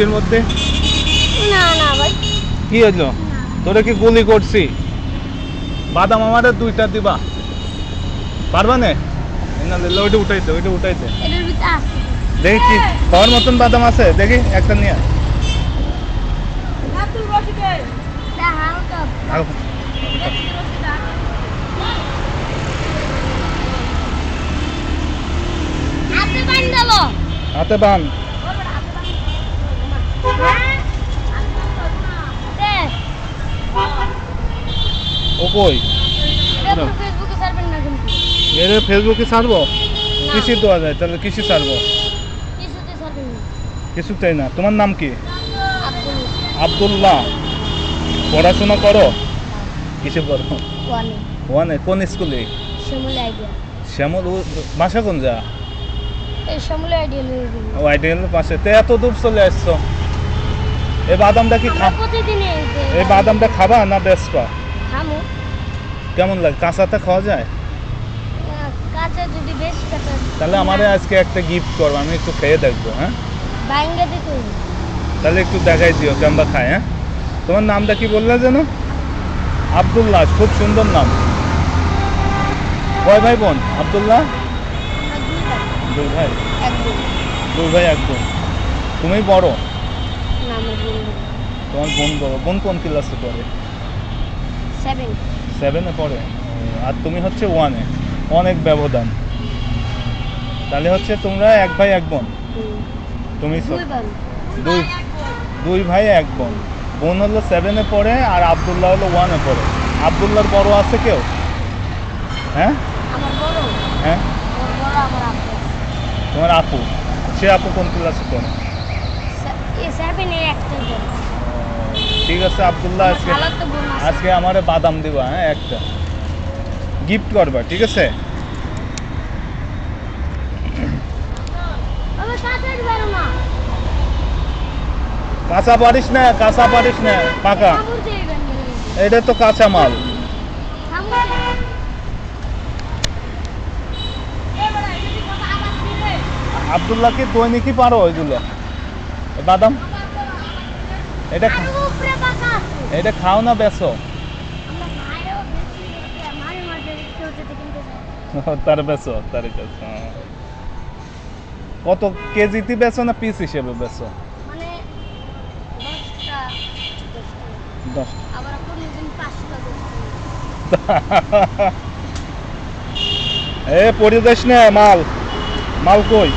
বৃষ্টির মধ্যে? না না ভাই। কি হলো? তোরে কি গুলি করছি? বাদাম আমাদের দুইটা দিবা। পারবা না? না দিলে ওইটা উঠাইতে ওইটা উঠাইতে এটার ভিতরে আছে। দেখি কি খাওয়ার মতন বাদাম আছে? দেখি একটা নিয়ে আও। হাতে বান দেবো হাতে বান হ্যাঁ দে ও কই? ফেসবুকে ছাড়বো? দেওয়া যায়? তাহলে ছাড়বো? কিছুতে ছাড়বেন না। তোমার নাম কি? আব্দুল। আব্দুল্লাহ। পড়াশোনা করো? কিসে করো ওয়ানে। কোন স্কুলে? শ্যামল বাসা কোন যা? শ্যামল আইডিয়া নিয়ে দিন ও আইডিয়াল পাশে। তে এত দূর চলে আসছো? এই বাদামটা কি এই বাদামটা খাবা না খামু। কেমন লাগে? কাঁচাতে খাওয়া যায়? তাহলে আমারে আজকে একটা গিফট করব আমি একটু খেয়ে দেখব হ্যাঁ। তাহলে একটু দেখাই দিও কেমবা খায় হ্যাঁ? তোমার নামটা কি বললে যেন? আব্দুল্লাহ খুব সুন্দর নাম। কয় ভাই বোন? আব্দুল্লাহ? দুই ভাই। দুই ভাই। এক বোন। তুমি বড়। আমার তোমার বোন বড় বোন কোন ক্লাসে পড়ে? সেভেন সেভেনে পড়ে? আর তুমি হচ্ছে ওয়ানে অনেক ব্যবধান। তাহলে হচ্ছে তোমরা এক ভাই এক বোন। তুমি দুই ভাই দুই ভাই এক বোন। বোন হলো সেভেনে পড়ে আর আবদুল্লাহ হলো ওয়ানে পড়ে। আবদুল্লাহর বড় আছে কেউ? হ্যাঁ? হ্যাঁ? তোমার আপু। সে আপু কোন ক্লাসে পড়ে এই সেভেনে একটা বড় ঠিক আছে আবদুল্লাহ আজকে আজকে আমারে বাদাম দিবা হ্যাঁ একটা। গিফট করবা ঠিক আছে? কাঁচা পারিস না কাঁচা পারিস না পাকা। এটা তো কাঁচা মাল। কামড় দিয়ে এবারে যদি কথা আবার দিলে আবদুল্লাহ কি দৈনিকই পারো ওইগুলো? বাদাম? এটা এটা খাও না বেসো তার বেচো তার কাছে হ্যাঁ। কত কেজিতে বেচো না পিস হিসেবে বেচো? মানে এ পরিবেশ নে মাল। মাল কই?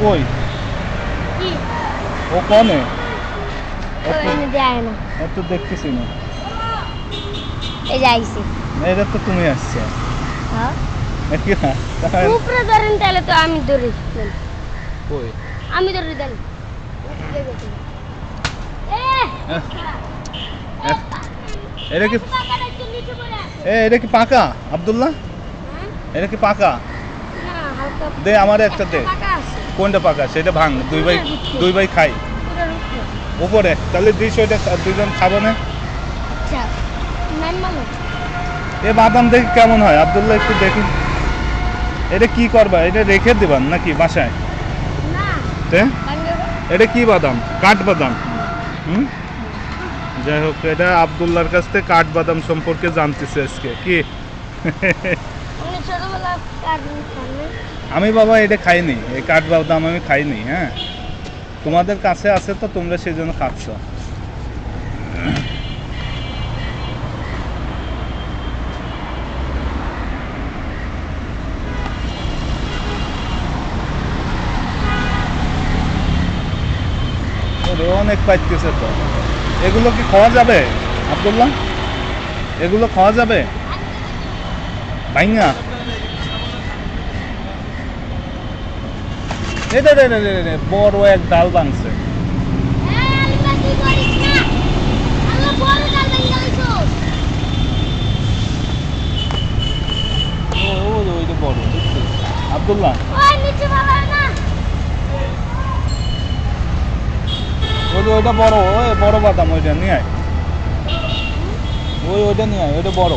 কই? ও কনে ও ও তো- না। ও তো দেখতেছি না। এই যে আইসি এটা তো তুমি আসছো। হ্যাঁ? না? উপরে ধরেন তাহলে তো আমি ধরি। কই? আমি ধরি দেন। এটা কি এ এটা কি পাকা? আব্দুল্লাহ? হ্যাঁ? এটা কি পাকা? দে আমার একটা দে। কোনটা পাকা? সেটা ভাঙ দুই ভাই দুই ভাই খাই। উপরে তাহলে খা- দুজন খাব না? আচ্ছা এ বাদাম দেখি কেমন হয়? আব্দুল্লাহ একটু দেখি। এটা কি করবা? এটা রেখে দিবান নাকি বাসায়? এটা কি বাদাম? কাঠ বাদাম। হুম? যাই হোক এটা আবদুল্লাহর কাছ থেকে কাঠ বাদাম সম্পর্কে জানতেছে আজকে। কি? ছোটবেলা আমি বাবা এটা খাইনি, এই কাঠ বাদাম আমি খাইনি হ্যাঁ। তোমাদের কাছে আছে তো তোমরা সেই জন্য খাচ্ছ অনেক পাইতেছে তো। এগুলো কি খাওয়া যাবে, আব্দুল্লাহ? এগুলো খাওয়া যাবে? ভাইঙ্গা? রে রে রে রে, বড় এক ডাল ভাঙছে? আব্দুল্লাহ। ওইটা ওই বাদাম নিয়ে আয়। ওই ওইটা নিয়ে আয় ওইটা বড়।